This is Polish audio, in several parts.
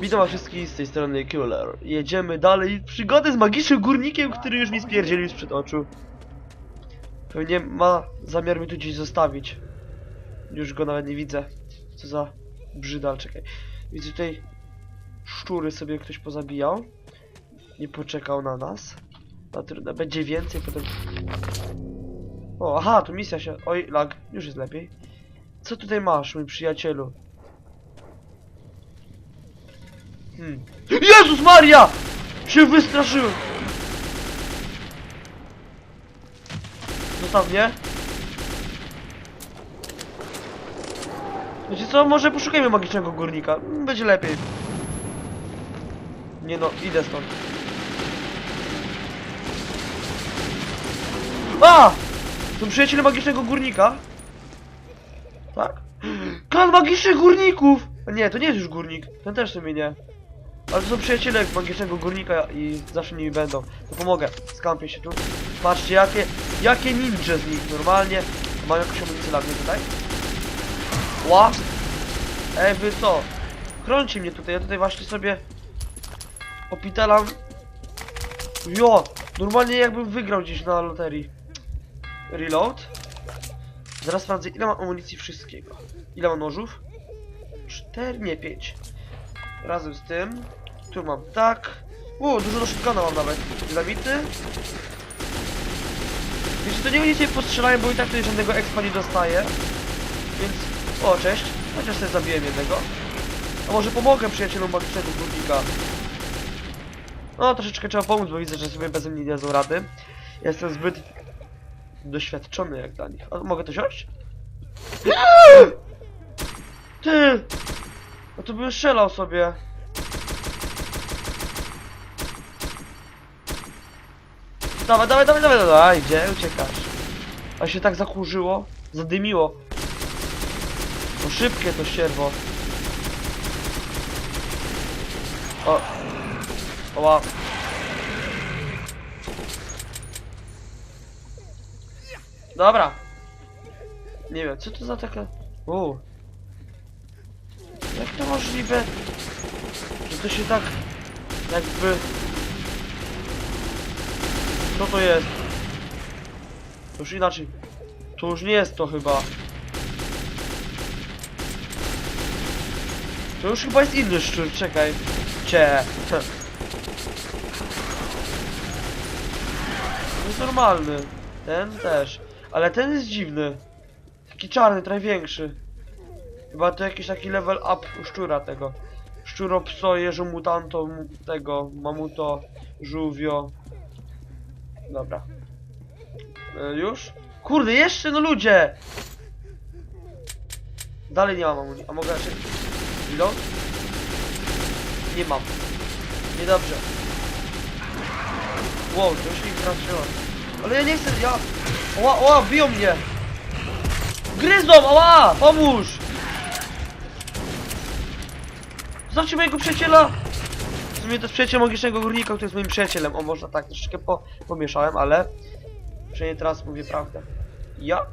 Witam wszystkich z tej strony Killer. Jedziemy dalej przygodę z magicznym górnikiem, który już mi spierdzielił sprzed oczu. Pewnie ma zamiar mnie tu gdzieś zostawić. Już go nawet nie widzę. Co za brzydal, czekaj. Widzę tutaj szczury sobie ktoś pozabijał. Nie poczekał na nas. Na trudno, będzie więcej potem. O, aha, tu misja się. Oj, lag, już jest lepiej. Co tutaj masz, mój przyjacielu? Hmm. Jezus Maria! Się wystraszyłem! Zostaw mnie. Wiecie co, może poszukajmy magicznego górnika. Będzie lepiej. Nie no, idę stąd. A! To przyjaciele magicznego górnika? Tak? Klan magicznych górników! Nie, to nie jest już górnik. Ten też w sumie nie. Ale to są przyjaciele magicznego górnika i zawsze nimi będą. To pomogę. Skampię się tu. Patrzcie, jakie, jakie ninja z nich. Normalnie. Mam jakąś amunicję dla mnie tutaj. Ła! Ej, wy co? Chroncie mnie tutaj. Ja tutaj właśnie sobie opitalam. Jo! Normalnie jakbym wygrał gdzieś na loterii. Reload. Zaraz sprawdzę ile mam amunicji wszystkiego. Ile mam nożów? Cztery, nie pięć. Razem z tym. Tu mam tak. O, dużo do shotguna mam nawet. Zabity. Wiecie, to nie nic nie postrzelają, bo i tak tutaj żadnego expa nie dostaję. Więc... O, cześć. Chociaż sobie zabiłem jednego. A może pomogę przyjacielom magicznego górnika. No, troszeczkę trzeba pomóc, bo widzę, że sobie bez mnie nie rady. Jestem zbyt doświadczony jak dla nich. A mogę to wziąć? Ty! No to bym strzelał sobie. Dawaj, dawaj, dawaj, dawaj, dawaj, gdzie uciekasz? A się tak zakurzyło, zadymiło. No szybkie to sierwo. O. Oła. Dobra. Nie wiem, co to za taka... U. Jak to możliwe, że to się tak jakby... Co to jest? To już inaczej. To już nie jest to chyba. To już chyba jest inny szczur, czekaj. Cie. To jest normalny. Ten też. Ale ten jest dziwny. Taki czarny, trochę większy. Chyba to jakiś taki level up szczura tego. Szczuro, pso, jeżo, mutanto, mu- tego, mamuto, żółwio. Dobra. E, już? Kurde, jeszcze no ludzie! Dalej nie mam amunicji. A mogę jeszcze... Reload? Nie mam. Niedobrze. Wow, to już ich. Ale ja nie chcę, ja... Oła, oła, biją mnie! Gryzą, oła! Pomóż! Zobaczcie mojego przyjaciela! Sumie to jest magicznego górnika, który jest moim przyjacielem. O, można tak troszeczkę po, pomieszałem, ale... Przynajmniej teraz mówię prawdę. Ja?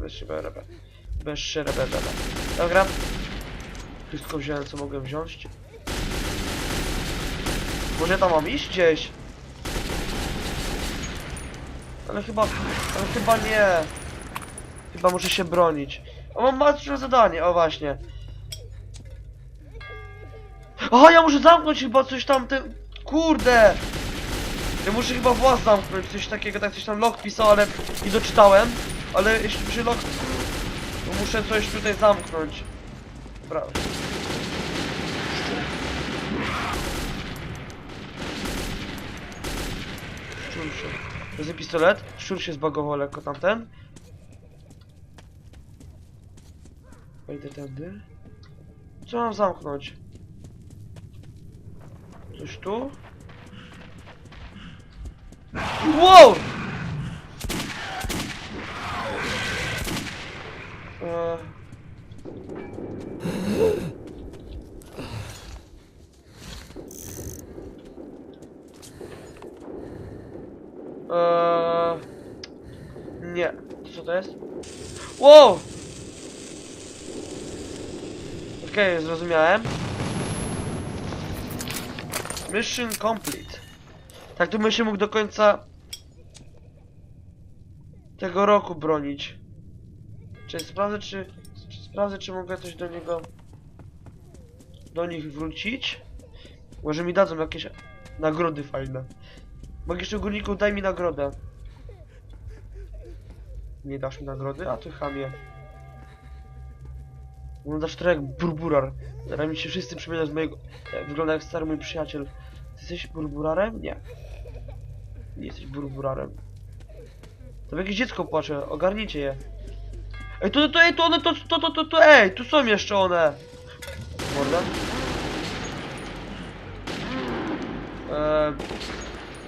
Bez szyberebe. Bez szyberebe. Dobra. Wszystko wziąłem, co mogłem wziąć. Może tam mam iść gdzieś? Ale chyba... Ale chyba nie. Chyba muszę się bronić. O, mam małe zadanie, o właśnie. Aha, ja muszę zamknąć chyba coś tam, te... Kurde! Ja muszę chyba włas zamknąć, coś takiego, tak coś tam log pisał, ale nie doczytałem. Ale jeśli przy log... To muszę coś tutaj zamknąć. Dobra. Szczur się. To jest pistolet. Szczur się zbagował lekko tamten. Co mam zamknąć? Coś tu? Wow! Eee. Eee. Nie. To co to jest? Wow! Okej, zrozumiałem. Mission complete. Tak to bym się mógł do końca tego roku bronić. Czy sprawdzę, czy, czy sprawdzę, czy mogę coś do niego do nich wrócić? Może mi dadzą jakieś nagrody fajne. Magiczny górniku, daj mi nagrodę. Nie dasz mi nagrody? A ty chamie. Wyglądasz trochę jak burburar. Teraz mi się wszyscy przypominają z mojego... Wygląda jak stary mój przyjaciel. Ty jesteś burburarem? Nie. Nie jesteś burburarem. To jakieś dziecko płacze, ogarnijcie je. Ej, to, to, ej, to one, to, to, to, to, to, ej, tu są jeszcze one. Morda? Eee,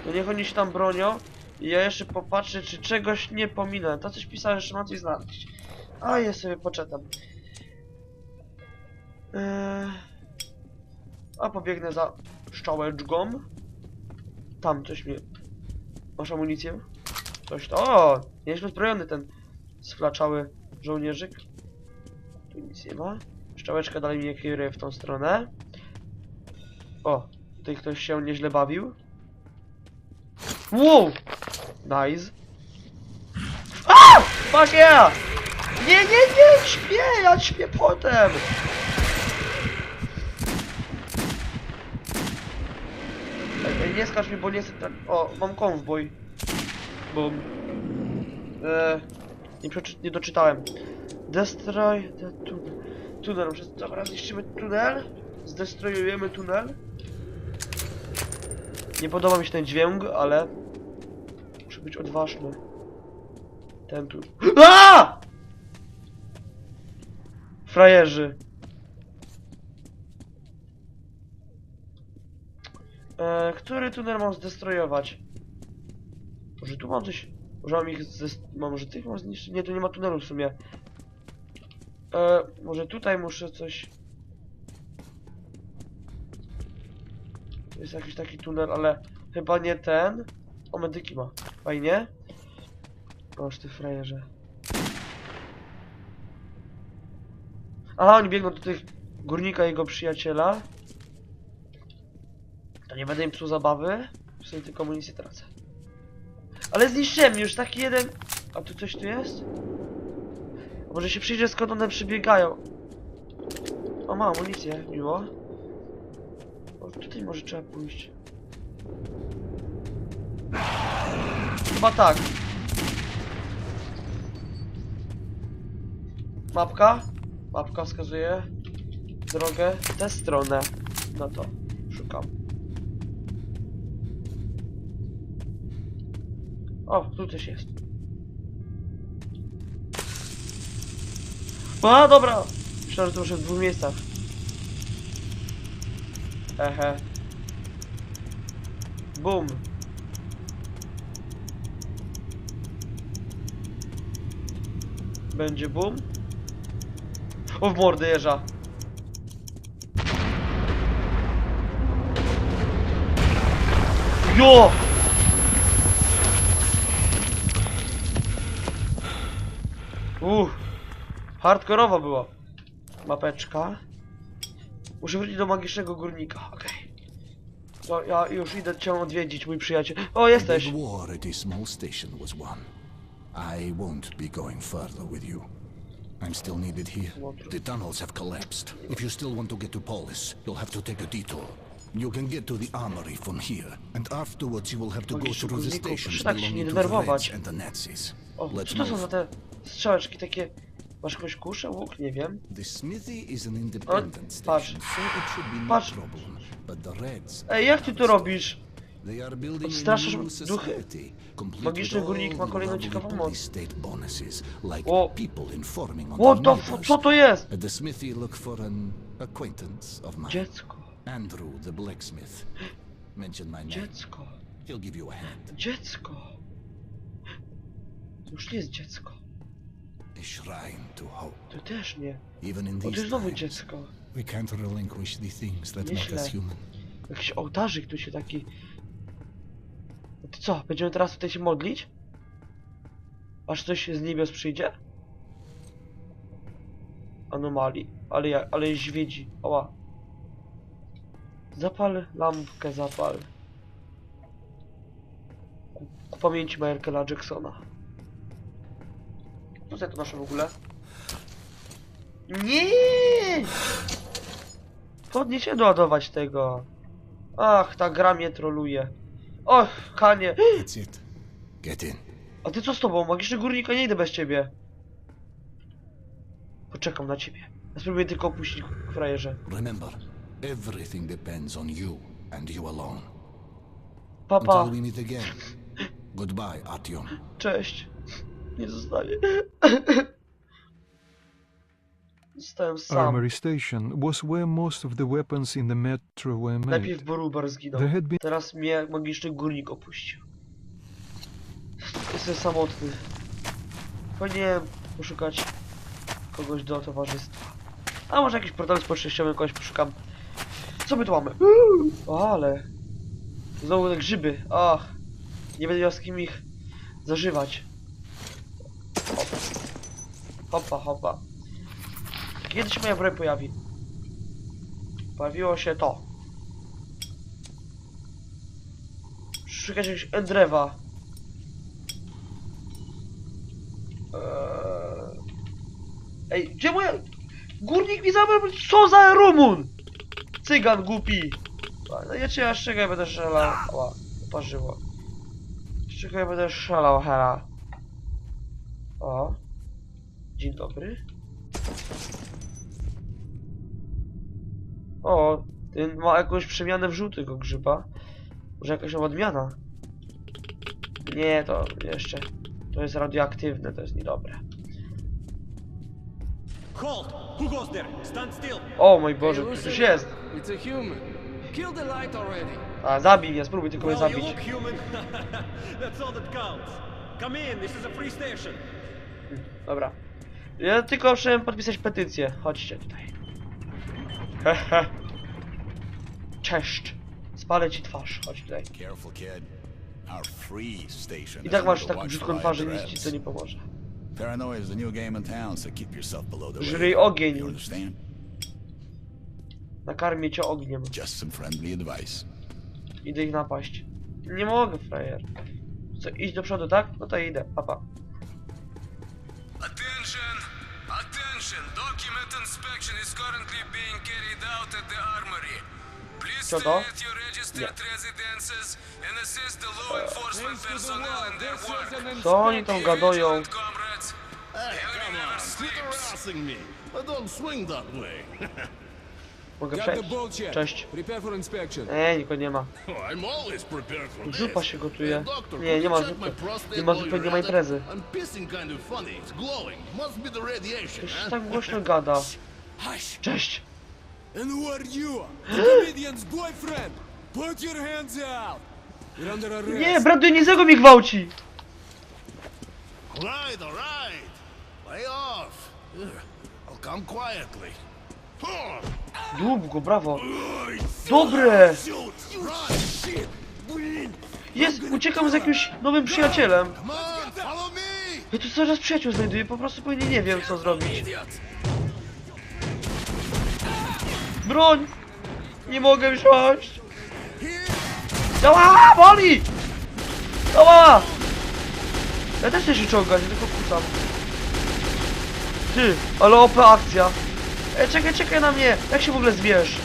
no niech oni się tam bronią. I ja jeszcze popatrzę, czy czegoś nie pominę. To coś pisałem, że mam coś znaleźć. A ja sobie poczytam. Eee, a pobiegnę za szczałeczką. Tam coś mnie... Masz amunicję? Coś to... O! Nieźle zbrojony ten sflaczały żołnierzyk. Tu nic nie ma. Szczałeczka dalej mnie kieruje w tą stronę. O! Tutaj ktoś się nieźle bawił. Wow! Nice. A! Fuck yeah! Nie, nie, nie! Śpię! Ja śpię potem! Ej, ej, nie skacz mi, bo nie jestem tak... O, mam konwój. Bo... E, nie, przeczy... nie doczytałem. Destroy the tunnel. Tunel, muszę... Dobra, zniszczymy tunel. Zdestrojujemy tunel. Nie podoba mi się ten dźwięk, ale... Muszę być odważny. Ten tu... A! Frajerzy. E, który tunel mam zdestrojować? Może tu mam coś... Może mam ich zes... mam- Może tych mam zniszczyć? Nie, tu nie ma tunelu w sumie. E, może tutaj muszę coś... Jest jakiś taki tunel, ale chyba nie ten. O, medyki ma. Fajnie. Proszę ty frajerze. Aha, oni biegną do tych górnika jego przyjaciela. To nie będę im psuł zabawy. W tylko amunicję tracę. Ale zniszczyłem już taki jeden... A tu coś tu jest? A może się przyjdzie skąd one przybiegają. O, ma amunicję, miło. O, tutaj może trzeba pójść. Chyba tak. Mapka? Mapka wskazuje drogę w tę stronę. No to szukam. O, tu coś jest. A, dobra! Myślałem, że to może w dwóch miejscach. Ehe. Bum. Będzie bum. O, w mordę jeża. Jo! Uff. Hardkorowo było. Mapeczka. Muszę wrócić do magicznego górnika, okej. To ja już idę cię odwiedzić, mój przyjaciel. O, jesteś! war at this small station was won. I won't be going further with you. I'm still needed here. The tunnels have collapsed. If you still want to get to Polis, you'll have to take a detour. You can get to the armory from here, and afterwards you will have to go through the stations belonging to the. Reds and the Nazis. O, co to są za te strzałeczki takie... Masz jakąś kuszę, łuk? Nie wiem. The smithy is an independent patrz. station, so it should be no Patrz. problem. But the Reds Ej, jak ty to robisz? Odstraszasz duchy. Magiczny górnik ma kolejną ciekawą moc. O. What the f... Co to jest? Dziecko. Andrew, the blacksmith. Mention my name. Dziecko. He'll give you a hand. Dziecko. To już nie jest dziecko. A shrine to hope. Też nie. Even in these znowu times, dziecko. we can't relinquish the things that make us human. Jakiś ołtarzyk tu się taki... No to co, będziemy teraz tutaj się modlić? Aż coś z niebios przyjdzie? anomalii. Ale ja, ale źwiedzi. Oła. Zapal lampkę, zapal. Ku, ku pamięci Michaela Jacksona. Co za to nasze w ogóle? Nie! Podnieś się doładować tego. Ach, ta gra mnie troluje. Och, Kanie. Get in. A ty co z tobą? Magiczny górnika nie idę bez ciebie. Poczekam na ciebie. Ja spróbuję tylko opuścić frajerze. Remember, everything depends on you and you alone. Papa, Until we meet again. Goodbye, Artyom. cześć. Nie zostanie. Zostałem sam. Armory Station was where most of the weapons in the metro were made. Najpierw Borubar zginął. There had been Teraz mnie magiczny górnik opuścił. Jestem samotny. Powinienem poszukać kogoś do towarzystwa. A może jakiś portal społecznościowy kogoś poszukam. Co my tu mamy? O, ale... Znowu te grzyby. Ach. Nie będę miał z kim ich zażywać. Hopa. Hopa. Kiedy się moja broń pojawi? Pojawiło się to. Szukać jakiegoś Endrewa. Eee... Ej, gdzie moja... Górnik mi zabrał... Co za Rumun? Cygan głupi. No ja cię aż czekaj, będę strzelał. Ła, uparzyło. Czekaj, będę strzelał, hera. O. Dzień dobry. O, ten ma jakąś przemianę w żółtego grzyba. Może jakaś nowa odmiana? Nie, to jeszcze. To jest radioaktywne, to jest niedobre. Halt! Who goes there? Stand still! O mój Boże, ktoś jest! It's a human. Kill the light already. A, zabij mnie, spróbuj tylko mnie you zabić. look human. That's all that counts. Come in, this is a free station. Dobra. Ja tylko chciałem podpisać petycję. Chodźcie tutaj. Hehe. Cześć. Spalę ci twarz. Chodź tutaj. Careful, kid. Our free station. I tak masz taką brzydką twarz, że the nic ci to nie pomoże. Paranoia is the new game in town, so keep yourself below the Żryj radar. ogień. You understand? Nakarmię cię ogniem. Just some friendly advice. Idę ich napaść. Nie mogę, frajer. Co, iść do przodu, tak? No to idę. Papa. Attention! Attention! Document inspection is currently being carried out at the armory. Please Co stay to? at your registered residences and assist the law enforcement personnel in their work. Co oni tam gadają? Henry never sleeps. harassing me. I don't swing that way. Mogę przejść. Cześć. Prepare for inspection. Nie, nikogo nie ma. This. Zupa się gotuje. Nie, nie ma zupy. Nie ma zupy, nie ma imprezy. Ktoś tak głośno gada. Cześć. And who are you? The comedian's boyfriend. Put your hands out. You're under arrest. Nie, brat Dionizego mnie gwałci! Right, all right. Lay off. Ugh, I'll come quietly. Huh. Długo, brawo. Dobre! Jest, uciekam z jakimś nowym przyjacielem. Ja tu coraz przyjaciół znajduję, po prostu pewnie nie wiem co zrobić. Broń! Nie mogę wziąć! Ała, boli! Ała! Ja też się czołgać, tylko kucam. Ty, ale OP akcja. Ej, czekaj, czekaj na mnie! Jak się w ogóle zbierz?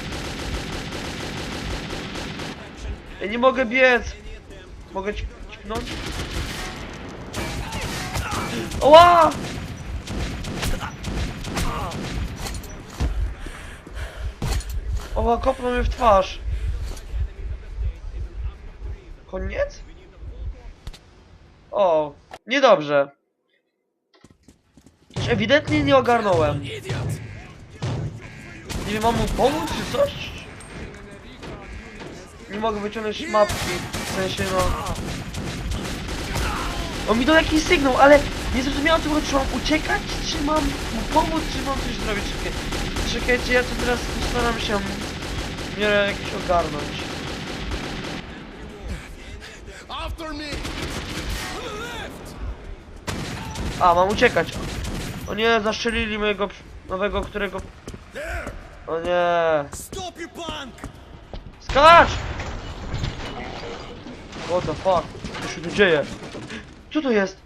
Ja nie mogę biec! Mogę ci ćpnąć? Ała! Oła, kopnął mnie w twarz. Koniec? O, niedobrze. Już ewidentnie nie ogarnąłem. Nie wiem, mam mu pomóc czy coś? Nie mogę wyciągnąć mapki, w sensie no... On mi dał jakiś sygnał, ale nie zrozumiałem co czy mam uciekać, czy mam mu pomóc, czy mam coś zrobić. Czekaj, czekajcie, ja tu teraz staram się w miarę jakiś ogarnąć. A, mam uciekać. O nie, zastrzelili mojego nowego, którego... O nie. Stop, you punk! Skacz! What the fuck? Co się tu dzieje? Co to jest?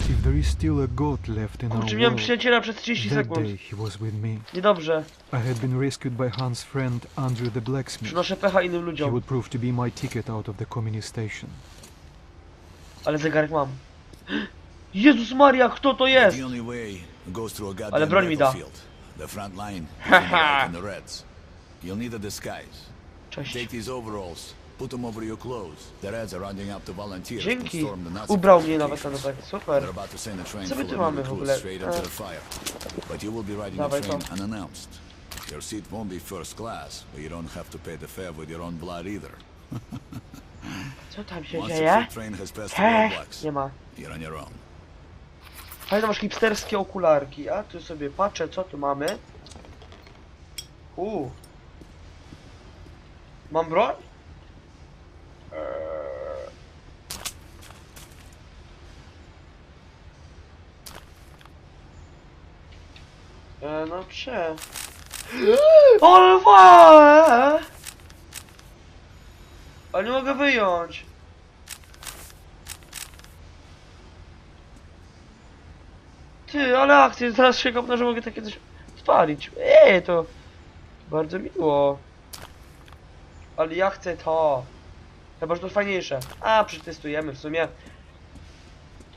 If there is still a god left in our Kurczę, miałem world, przyjaciela przez 30 that sekund. day he was with me. Niedobrze. I had been rescued by Han's friend Andrew the blacksmith. Przynoszę pecha innym He ludziom. would prove to be my ticket out of the communist station. Ale zegarek mam. Jezus Maria, kto to jest? The only way goes through a Ale broń mi da. battlefield. The front line is on the right and the Reds. You'll need a disguise. Cześć. Take these overalls, put them over your clothes. The Reds are rounding up the volunteers to Dzięki. storm the Nazi Ubrał mnie nawet na tak. Super. They're about to send a train Co my tu of mamy w ogóle? straight into the fire. But you will be riding the Dawaj train to. unannounced. Your seat won't be first class, but you don't have to pay the fare with your own blood either. Co tam się Once the dzieje? freight train has passed the He, roadblocks, nie ma. you're on your own. Fajne masz hipsterskie okularki, a tu sobie patrzę co tu mamy. Uuu. Mam broń? Eee. Eee, no. Ale fa! Ale nie mogę wyjąć. Ty, ale akcje, zaraz się kopnę, że mogę takie coś spalić. Ej, to bardzo miło. Ale ja chcę to. Chyba, że to fajniejsze. A, przetestujemy w sumie.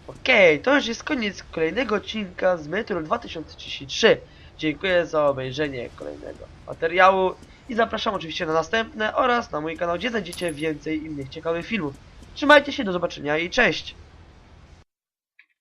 Okej, to już jest koniec kolejnego odcinka z Metro 2033. Dziękuję za obejrzenie kolejnego materiału i zapraszam oczywiście na następne oraz na mój kanał, gdzie znajdziecie więcej innych ciekawych filmów. Trzymajcie się, do zobaczenia i cześć!